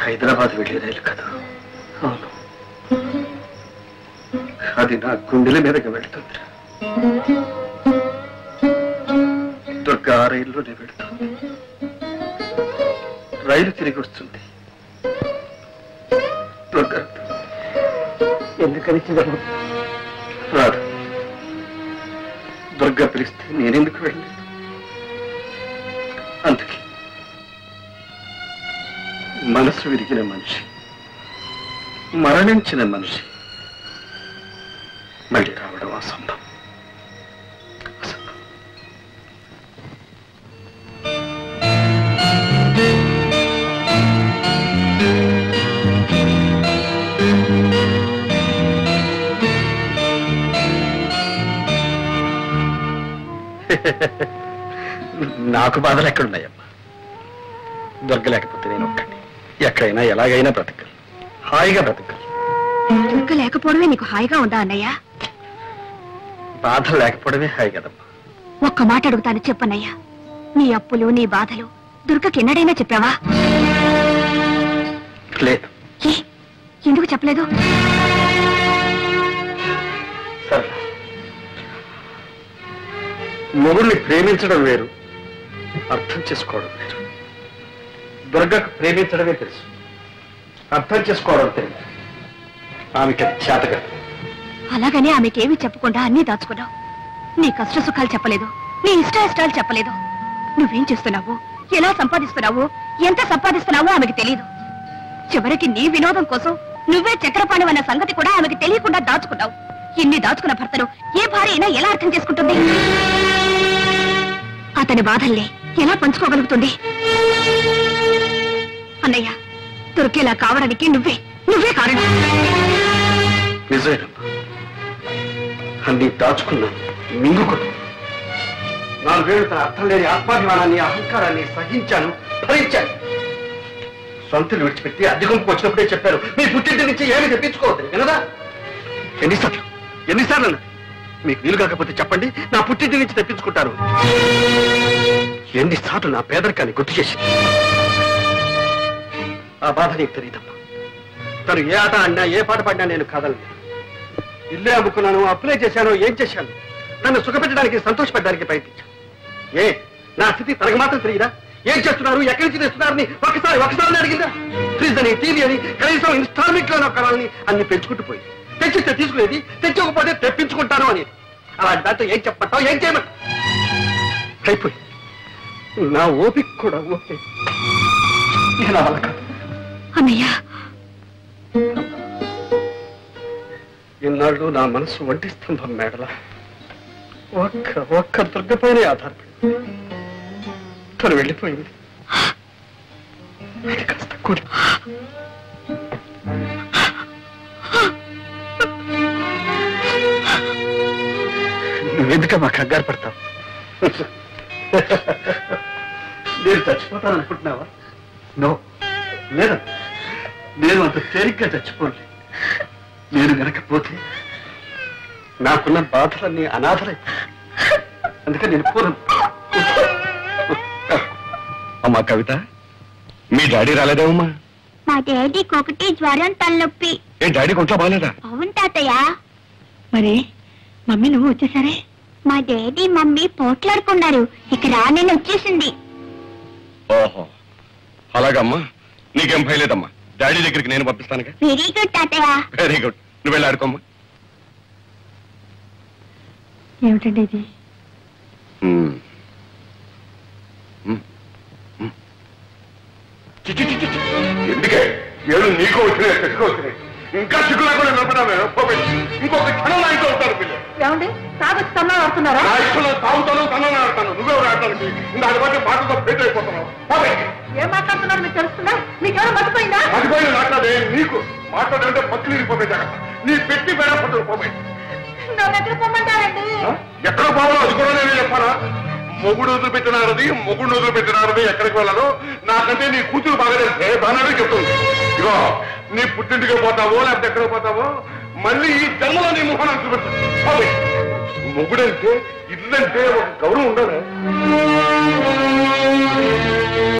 హైదరాబాద్ వెళ్ళే రైలు కదా. అవును. అది నా గుండెల మీదకి వెళ్తుంది. దుర్గా ఆ రైల్లోనే వెళుతుంది. రైలు తిరిగి వస్తుంది. దుర్గ. ఎందుకని చిన్న రాదు. దుర్గా పిలిస్తే నేనెందుకు వెళ్ళలేదు మనసు విరిగిన మనిషి మరణించిన మనిషి మళ్ళీ రావడం అసంభవం. నాకు బాధలు ఎక్కడున్నాయమ్మా? దొరకలేకపోతే నేను ఒక్కడిని. ఎక్కడైనా ఎలాగైనా బ్రతకాలి హాయిగా బ్రతకాలి దుర్గ లేకపోవడమే నీకు హాయిగా ఉందా అన్నయ్య? బాధ లేకపోవడమే హాయి కదమ్మా. ఒక్క మాట అడుగుతాను చెప్పన్నయ్యా నీ అప్పులు నీ బాధలు దుర్గకి ఎన్నడైనా చెప్పావా? లేదు. ఏ? ఎందుకు చెప్పలేదు? సరే. మొగుడిని ప్రేమించడం వేరు అర్థం చేసుకోవడం వేరు. దుర్గకు ప్రేమించడమే తెలుసు. అర్థం చేసుకోవడం తెలియదు ఆమెకి చేతగా అలాగని ఆమెకేమీ చెప్పకుండా అన్నీ దాచుకున్నావు. నీ కష్ట సుఖాలు చెప్పలేదు. నీ ఇష్ట ఇష్టాలు చెప్పలేదు. నువ్వేం చేస్తున్నావు? ఎలా సంపాదిస్తున్నావు? ఎంత సంపాదిస్తున్నావో ఆమెకి తెలియదు చివరికి నీ వినోదం కోసం నువ్వే చక్రపాణి అన్న సంగతి కూడా ఆమెకి తెలియకుండా దాచుకున్నావు. ఇన్ని దాచుకున్న భర్తను ఏ భార్య అయినా ఎలా అర్థం చేసుకుంటుంది? అతని బాధల్ని ఎలా పంచుకోగలుగుతుంది? అన్నయ్య దొరికేలా కావడానికి నువ్వే నువ్వే కారణం. నిజమేనమ్మా. అన్ని దాచుకున్నాను మింగుకున్నాను. నాలుగేళ్ళు తన అర్థం లేని ఆత్మాభిమానాన్ని అహంకారాన్ని సహించాను భరించాను. సొంతలు విడిచిపెట్టి అద్దెకుంపుకు వచ్చినప్పుడే చెప్పారు మీ పుట్టింటి నుంచి ఏమి తెప్పించుకోవద్దు వినదా? ఎన్నిసార్లు ఎన్నిసార్లు మీకు వీలు కాకపోతే చెప్పండి నా పుట్టింటి నుంచి తెప్పించుకుంటారు. ఎన్నిసార్లు నా పేదరికాన్ని గుర్తు చేసింది? ఆ బాధ నీకు తెలియదమ్మా తను ఏ ఆట ఆడినా ఏ పాట పాడినా నేను కాదలేదు ఇల్లే అమ్ముకున్నాను అప్లై చేశాను ఏం చేశాను? నన్ను సుఖపెట్టడానికి సంతోషపెట్టడానికి ప్రయత్నించాను. ఏ నా స్థితి తనకు మాత్రం తెలియదా? ఏం చేస్తున్నారు? ఎక్కడి నుంచి తెస్తున్నారని ఒకసారి ఒకసారి అడిగిందా? ఫ్రిడ్జ్ అని టీవీ అని కనీసం ఇన్స్టాల్మెంట్లో కొనాలని అన్ని పెంచుకుంటూ పోయి తెచ్చిస్తే తీసుకునేది తెచ్చకపోతే తెప్పించుకుంటాను అనేది. అలాంటి దాంతో ఏం చెప్పమంటావు? ఏం చేయమంటావు? అయిపోయి నా ఓపిక కూడా ఓకే. నేను అలా కాదు. అన్నయ్య. ఇన్నాళ్ళు నా మనసు వంటి స్తంభం మేడల. ఒక్క ఒక్క దుర్గపైనే ఆధారపడి తను వెళ్ళిపోయింది. అది కాస్త కూలి. నువ్వెందుకమ్మా కంగారు పడతావు? నేను చచ్చిపోతాను అనుకుంటున్నావా నో. లేదా నేను అంత తేలిగ్గా చచ్చిపోలే. నేను వెనకపోతే నాకున్న బాధలన్నీ అనాథలై. అందుకని నేను పూర్వం అమ్మా కవిత మీ డాడీ రాలేదేమమ్మా? మా డాడీకి ఒకటి జ్వరం తలనొప్పి. ఏ డాడీ కొంట్లో బాగాలేదా? అవును తాతయ్య. మరి మమ్మీ నువ్వు వచ్చేసరే? మా డాడీ మమ్మీ పోట్లాడుకున్నారు. ఇక రానని వచ్చేసింది. ఓహో. అలాగమ్మా నీకేం భయలేదమ్మా డాడీ దగ్గరికి నేను పంపిస్తానుగా. వెరీ గుడ్ తాతయ్య. Very good. నువ్వు వెళ్ళి ఆడుకోమ్మా. ఏమిటండి ఇది. ఎందుకే? ఏడు నీకు వచ్చినాయి ఇంకా చిక్కు లేకుండా నిలబడామే ఇంకొక క్షణం నా ఇంట్లో ఏమండి? తాగొచ్చి తమ్మ ఆడుతున్నారా? తాగుతాను తనని ఆడతాను. నువ్వెవరు ఆడటానికి? దాని బట్టి మాటతో భేట అయిపోతున్నావు. ఏం మాట్లాడుతున్నారు మీకు తెలుస్తుందా? మీకేమైనా మర్చిపోయిందా? మర్చిపోయిన మాట్లాడే నీకు మాట్లాడంటే పక్కలు ఇరిపోతాయి జాగ్రత్త. నీ పెట్టి పేడ పట్టుకు నన్ను ఎక్కడ పోవాలో అది కూడా నేను చెప్పాలా? మొగుడు వదిలిపెట్టినారది మొగుడు వదిలిపెట్టినారది ఎక్కడికి వెళ్ళాలో నాకంటే నీ కూతురు బాగా తెలిసే బాగానే చెప్తుంది. ఇగో నీ పుట్టింటికి పోతావో లేకపోతే ఎక్కడికి పోతావో మళ్ళీ ఈ జన్మలో నీ మొహనం చూపెట్టాను మొగుడంటే ఇల్లంటే ఒక గౌరవం ఉండాలి